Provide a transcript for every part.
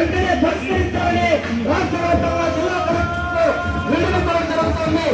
వెంటనే పరిష్కరించాలని రాష్ట్ర వ్యాప్తంగా జిల్లా కలెక్టర్లు విడుదల జరుగుతుంది.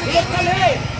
Bilot kali!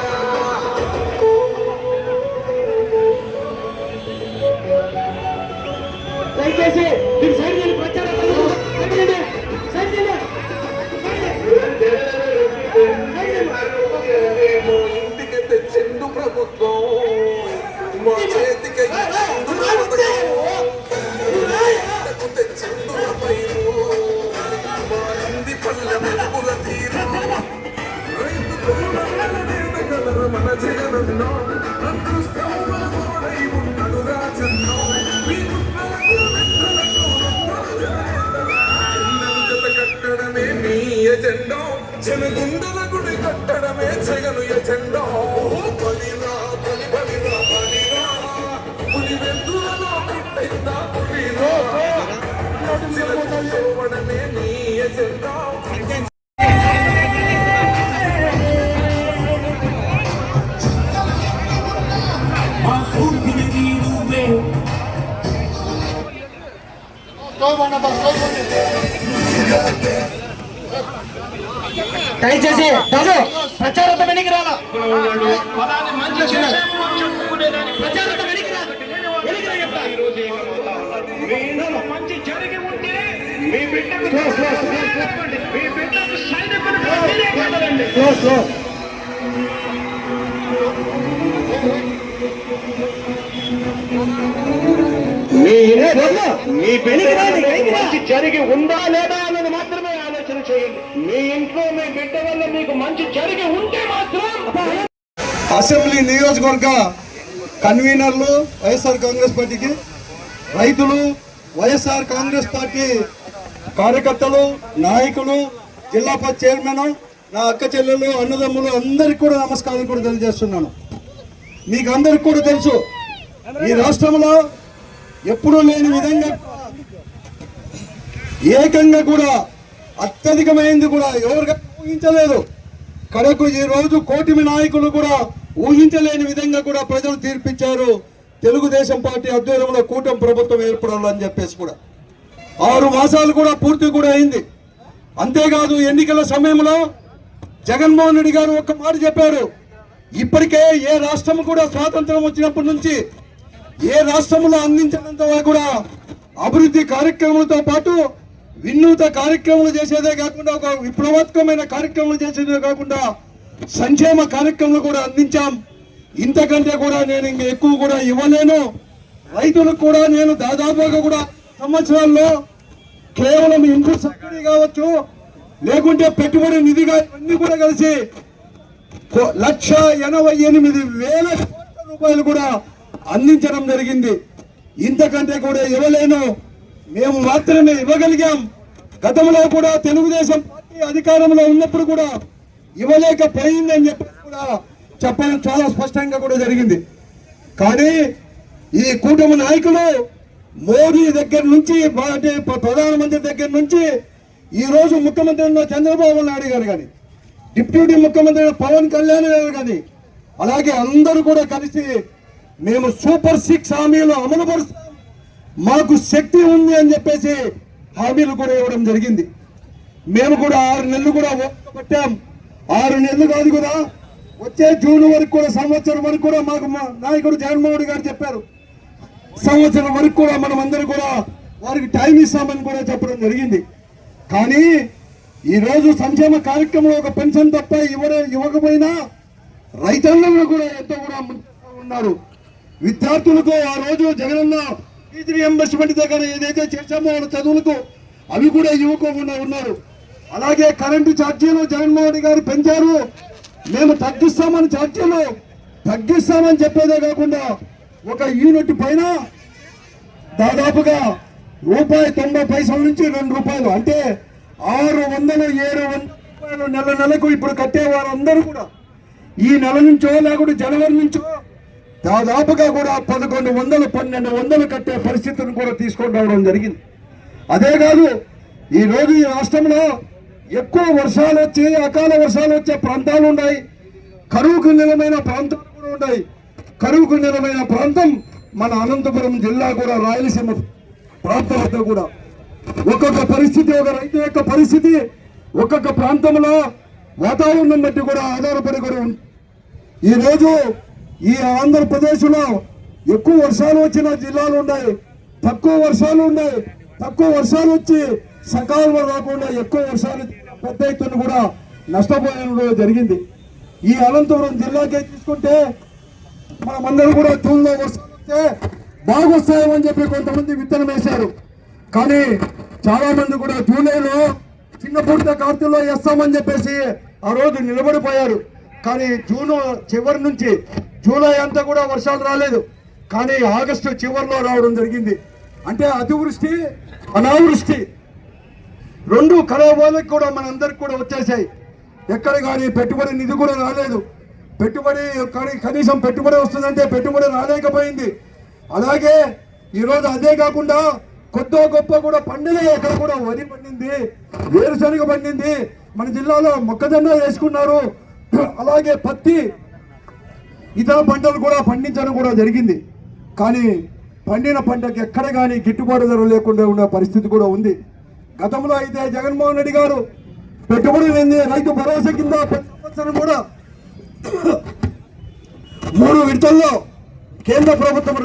ఎజెండో జనగుండల గుడి కట్టడమే జగను ఎజెండో బలిరా బలి బలిరా బలిరా పులి వెందులలో పుట్టిందా పులిరా నడుచులకు చూడడమే నీ ఎజెండో మా సూర్యుడికి నువ్వే దయచేసి బాబు ప్రచారంతో వెనక్కి రాలా. మంచి జరిగి ఉంటే మీ బిడ్డకు మీ బిడ్డకు సైనికులు మీరే కాదండి మీ మంచి జరిగి ఉందా లేదా? మీ ఇంట్లో మీ బిడ్డ వల్ల మీకు మంచి జరిగి ఉంటే మాత్రం అసెంబ్లీ నియోజకవర్గ కన్వీనర్లు వైఎస్ఆర్ కాంగ్రెస్ పార్టీకి రైతులు వైఎస్ఆర్ కాంగ్రెస్ పార్టీ కార్యకర్తలు నాయకులు జిల్లా పరిషత్ చైర్మన్ నా అక్క చెల్లెలు అన్నదమ్ములు అందరికీ కూడా నమస్కారం కూడా తెలియజేస్తున్నాను. మీకు అందరికి కూడా తెలుసు ఈ రాష్ట్రంలో ఎప్పుడూ లేని విధంగా ఏకంగా కూడా అత్యధికమైంది కూడా ఎవరు ఊహించలేదు. కడకు ఈ రోజు కోటిమి నాయకులు కూడా ఊహించలేని విధంగా కూడా ప్రజలు తీర్పిచ్చారు. తెలుగుదేశం పార్టీ ఆధ్వర్యంలో కూటమి ప్రభుత్వం ఏర్పడాలని చెప్పేసి కూడా. ఆరు మాసాలు కూడా పూర్తి కూడా అయింది. అంతేకాదు ఎన్నికల సమయంలో జగన్మోహన్ రెడ్డి గారు ఒక్క మాట చెప్పారు. ఇప్పటికే ఏ రాష్ట్రం కూడా స్వాతంత్రం వచ్చినప్పటి నుంచి ఏ రాష్ట్రంలో అందించినంత కూడా అభివృద్ధి కార్యక్రమాలతో పాటు వినూత కార్యక్రమాలు చేసేదే కాకుండా ఒక విప్లవాత్మకమైన కార్యక్రమాలు చేసేదే కాకుండా సంక్షేమ కార్యక్రమాలు కూడా అందించాం. ఇంతకంటే కూడా నేను ఇంక ఎక్కువ కూడా ఇవ్వలేను. రైతులకు కూడా నేను దాదాపుగా కూడా సంవత్సరాల్లో కేవలం ఇంటి సబ్సిడీ కావచ్చు లేకుంటే పెట్టుబడి నిధిగా ఇవన్నీ కూడా కలిసి లక్ష ఎనభై ఎనిమిది వేల కోట్ల రూపాయలు కూడా అందించడం జరిగింది. ఇంతకంటే కూడా ఇవ్వలేను. మేము మాత్రమే ఇవ్వగలిగాం. గతంలో కూడా తెలుగుదేశం పార్టీ అధికారంలో ఉన్నప్పుడు కూడా ఇవ్వలేకపోయిందని చెప్పి కూడా చెప్పడం చాలా స్పష్టంగా కూడా జరిగింది. కానీ ఈ కూటమి నాయకులు మోడీ దగ్గర నుంచి అంటే ప్రధానమంత్రి దగ్గర నుంచి ఈ రోజు ముఖ్యమంత్రి ఉన్న చంద్రబాబు నాయుడు గారు కానీ డిప్యూటీ ముఖ్యమంత్రి పవన్ కళ్యాణ్ గారు కానీ అలాగే అందరూ కూడా కలిసి మేము సూపర్ సిక్స్ హామీలు అమలుపరుస్తాం. మాకు శక్తి ఉంది అని చెప్పేసి హామీలు కూడా ఇవ్వడం జరిగింది. మేము కూడా ఆరు నెలలు కూడా పట్టాం. ఆరు నెలలు కాదు కూడా వచ్చే జూన్ వరకు కూడా సంవత్సరం వరకు కూడా మాకు మా నాయకుడు జగన్మోహన్ గారు చెప్పారు. సంవత్సరం వరకు కూడా మనం అందరూ కూడా వారికి టైం ఇస్తామని కూడా చెప్పడం జరిగింది. కానీ ఈ రోజు సంక్షేమ కార్యక్రమంలో ఒక పెన్షన్ తప్ప ఇవ్వడే ఇవ్వకపోయినా రైతాంగంలో కూడా ఎంతో కూడా ఉన్నారు. విద్యార్థులకు ఆ రోజు జగనన్న ఫీజు రియంబర్స్మెంట్ దగ్గర ఏదైతే చేశామో వాళ్ళ చదువులకు అవి కూడా ఇవ్వకుండా ఉన్నారు. అలాగే కరెంటు ఛార్జీలు జగన్మోహన్ గారు పెంచారు. మేము తగ్గిస్తామని ఛార్జీలు తగ్గిస్తామని చెప్పేదే కాకుండా ఒక యూనిట్ పైన దాదాపుగా రూపాయి తొంభై పైసల నుంచి రెండు రూపాయలు అంటే ఆరు వందలు ఏడు వందల రూపాయలు నెల నెలకు ఇప్పుడు కట్టే వారందరూ కూడా ఈ నెల నుంచో లేకుంటే జనవరి నుంచో దాదాపుగా కూడా పదకొండు వందలు పన్నెండు వందలు కట్టే పరిస్థితిని కూడా తీసుకొని రావడం జరిగింది. అదే కాదు ఈ రోజు ఈ రాష్ట్రంలో ఎక్కువ వర్షాలు వచ్చి అకాల వర్షాలు వచ్చే ప్రాంతాలు ఉన్నాయి. కరువుకు నిలమైన ప్రాంతాలు కూడా ఉన్నాయి. కరువుకు నిలమైన ప్రాంతం మన అనంతపురం జిల్లా కూడా రాయలసీమ ప్రాంతం కూడా. ఒక్కొక్క పరిస్థితి ఒక రైతు యొక్క పరిస్థితి ఒక్కొక్క ప్రాంతంలో వాతావరణం బట్టి కూడా ఆధారపడి కూడా ఉంది. ఈ రోజు ఈ ఆంధ్రప్రదేశ్లో ఎక్కువ వర్షాలు వచ్చిన జిల్లాలు ఉన్నాయి. తక్కువ వర్షాలు ఉన్నాయి. తక్కువ వర్షాలు వచ్చి సకాలంలో రాకుండా ఎక్కువ వర్షాలు పెద్ద ఎత్తున కూడా నష్టపోయడం జరిగింది. ఈ అనంతపురం జిల్లాకే తీసుకుంటే మనమందరం కూడా జూన్లో వర్షాలు వస్తే బాగొస్తాయని చెప్పి కొంతమంది విత్తనం వేశారు. కానీ చాలా మంది కూడా జూలైలో చిన్న పూర్త కార్తీలో వేస్తామని చెప్పేసి ఆ రోజు నిలబడిపోయారు. కానీ జూన్ చివరి నుంచి జూలై అంతా కూడా వర్షాలు రాలేదు. కానీ ఆగస్టు చివరిలో రావడం జరిగింది. అంటే అతివృష్టి అనావృష్టి రెండు కలవోలకు కూడా మనందరికి కూడా వచ్చేసాయి. ఎక్కడ కానీ పెట్టుబడి నిధి కూడా రాలేదు. పెట్టుబడి కానీ కనీసం పెట్టుబడి వస్తుందంటే పెట్టుబడి రాలేకపోయింది. అలాగే ఈరోజు అదే కాకుండా కొద్దో గొప్ప కూడా పండుగ ఎక్కడ కూడా వరి పండింది వేరుశనగ పండింది. మన జిల్లాలో మొక్కజొన్న వేసుకున్నారు. అలాగే పత్తి ఇతర పంటలు కూడా పండించడం కూడా జరిగింది. కానీ పండిన పంటకు ఎక్కడ కానీ గిట్టుబాటు ధర లేకుండా ఉన్న పరిస్థితి కూడా ఉంది. గతంలో అయితే జగన్మోహన్ రెడ్డి గారు పెట్టుబడి లేని రైతు భరోసా కింద సంవత్సరం కూడా మూడు విడతల్లో కేంద్ర ప్రభుత్వం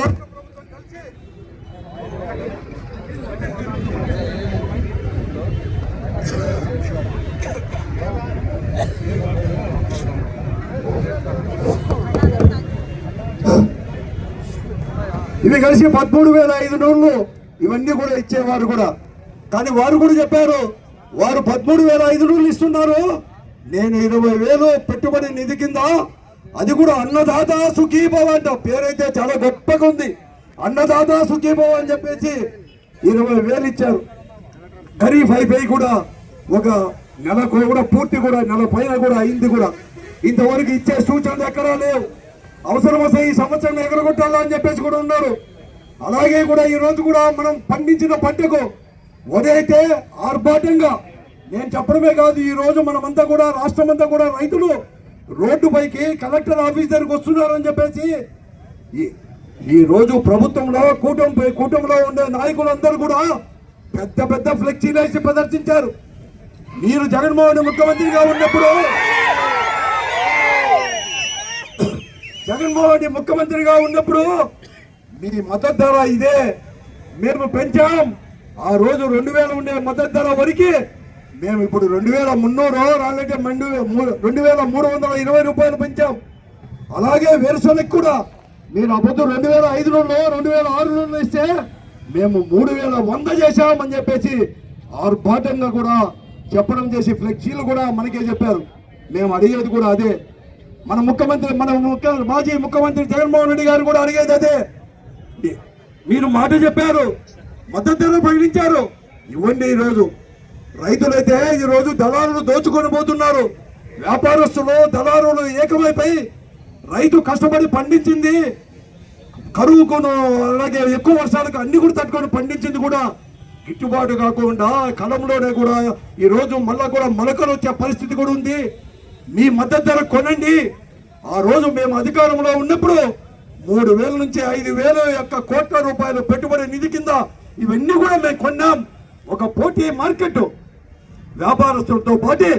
ఇవి కలిసి పదమూడు వేల ఐదు నూళ్ళు ఇవన్నీ కూడా ఇచ్చేవారు కూడా. కానీ వారు కూడా చెప్పారు వారు పదమూడు వేల ఐదు నూళ్ళు ఇస్తున్నారు. నేను ఇరవై వేలు పెట్టుబడి నిధి కింద అది కూడా అన్నదాత సుఖీభవ అంట. పేరైతే చాలా గొప్పగా ఉంది. అన్నదాత సుఖీభవ అని చెప్పేసి ఇరవై వేలు ఇచ్చారు. ఖరీఫ్ అయిపోయి కూడా ఒక నెలకు కూడా పూర్తి కూడా నెల పైన కూడా అయింది కూడా. ఇంతవరకు ఇచ్చే సూచనలు ఎక్కడా లేవు. అవసరం వస్తే ఈ సంవత్సరం ఎగరగొట్టాలా అని చెప్పేసి కూడా ఉన్నారు. అలాగే కూడా ఈ రోజు కూడా మనం పండించిన పంటకు వరి ఆర్భాటంగా నేను చెప్పడమే కాదు ఈ రోజు మనమంతా కూడా రాష్ట్రం అంతా కూడా రైతులు రోడ్డుపైకి కలెక్టర్ ఆఫీస్ దగ్గరికి వస్తున్నారని చెప్పేసి ఈ- ఈ రోజు ప్రభుత్వంలో కూటమి కూటమిలో ఉండే నాయకులందరూ కూడా పెద్ద పెద్ద ఫ్లెక్సీలు వేసి ప్రదర్శించారు. మీరు జగన్మోహన్ ముఖ్యమంత్రిగా ఉన్నప్పుడు జగన్మోహన్ రెడ్డి ముఖ్యమంత్రిగా ఉన్నప్పుడు మీ మద్దతు ధర ఇదే. మేము పెంచాం. ఆ రోజు రెండు వేల ఉండే మద్దతు ధర వరకు మేము ఇప్పుడు రెండు వేల మున్నూరు రాలంటే మండు రెండు వేల మూడు వందల ఇరవై రూపాయలు పెంచాం. అలాగే వేరుశనగ కూడా మీరు అబద్ధం రెండు వేల ఐదులో రెండు వేల ఆరులో ఇస్తే మేము మూడు వేల వంద చేశామని చెప్పేసి ఆర్భాటంగా కూడా చెప్పడం చేసి ఫ్లెక్సీలు కూడా మనకే చెప్పారు. మేము అడిగేది కూడా అదే. మన ముఖ్యమంత్రి మన ముఖ్య మాజీ ముఖ్యమంత్రి జగన్మోహన్ రెడ్డి గారు కూడా అడిగేది అదే. మీరు మాట చెప్పారు మద్దతు ధర ప్రకటించారు. ఇవ్వండి ఈరోజు. రైతులైతే ఈరోజు దళారులు దోచుకొని పోతున్నారు. వ్యాపారస్తులు దళారులు ఏకమైపోయి రైతు కష్టపడి పండించింది. కరువుకును అలాగే ఎక్కువ వర్షాలకు అన్ని కూడా తట్టుకొని పండించింది కూడా. గిట్టుబాటు కాకుండా కలంలోనే కూడా ఈ రోజు మళ్ళా కూడా మొలకలు వచ్చే పరిస్థితి కూడా ఉంది. మీ మద్దతు ధర కొనండి. ఆ రోజు మేము అధికారంలో ఉన్నప్పుడు మూడు వేల నుంచి ఐదు వేల యొక్క కోట్ల రూపాయల పెట్టుబడి నిధి కింద ఇవన్నీ కూడా మేము కొన్నాం. ఒక పోటీ మార్కెట్ వ్యాపారస్తులతో పాటు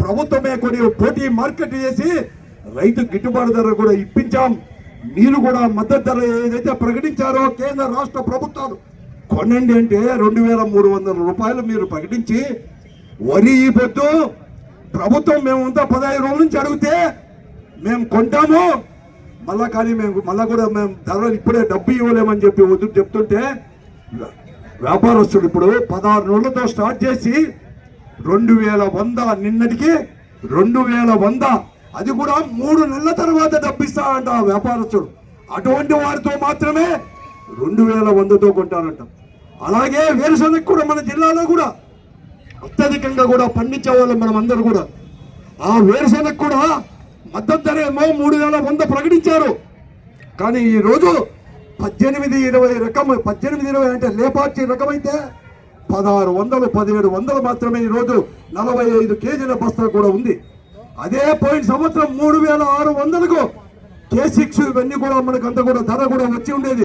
ప్రభుత్వమే కొన్ని పోటీ మార్కెట్ చేసి రైతు గిట్టుబాటు ధర కూడా ఇప్పించాం. మీరు కూడా మద్దతు ధర ఏదైతే ప్రకటించారో కేంద్ర రాష్ట్ర ప్రభుత్వాలు కొనండి అంటే రెండు వేల మూడు వందల రూపాయలు మీరు ప్రకటించి వరి ఈ పొద్దు ప్రభుత్వం మేమంతా పదహైదు రోజుల నుంచి అడిగితే మేము కొంటాము మళ్ళా కానీ మేము మళ్ళా కూడా మేము ధరలు ఇప్పుడే డబ్బు ఇవ్వలేమని చెప్పి వద్దు చెప్తుంటే వ్యాపారస్తుడు ఇప్పుడు పదహారు రోజులతో స్టార్ట్ చేసి రెండు వేల వంద నిన్నటికి రెండు వేల వంద. అది కూడా మూడు నెలల తర్వాత డబ్బిస్తా అంట వ్యాపారస్తుడు. అటువంటి వారితో మాత్రమే రెండు వేల వందతో కొంటారంట. అలాగే వేరుశనగ కూడా మన జిల్లాలో కూడా అత్యధికంగా కూడా పండించే వాళ్ళం మనం అందరూ కూడా. ఆ వేరుశనగ కూడా మద్దతు ధర ఏమో మూడు వేల వంద ప్రకటించారు. కానీ ఈ రోజు పద్దెనిమిది ఇరవై రకం పద్దెనిమిది ఇరవై అంటే లేపార్చి రకం అయితే పదహారు వందలు పదిహేడు వందలు మాత్రమే ఈ రోజు నలభై ఐదు కేజీల బస్తా కూడా ఉంది. అదే పోయిన సంవత్సరం మూడు వేల ఆరు వందలకు కే సిక్స్ ఇవన్నీ కూడా మనకు అంత కూడా ధర కూడా వచ్చి ఉండేది.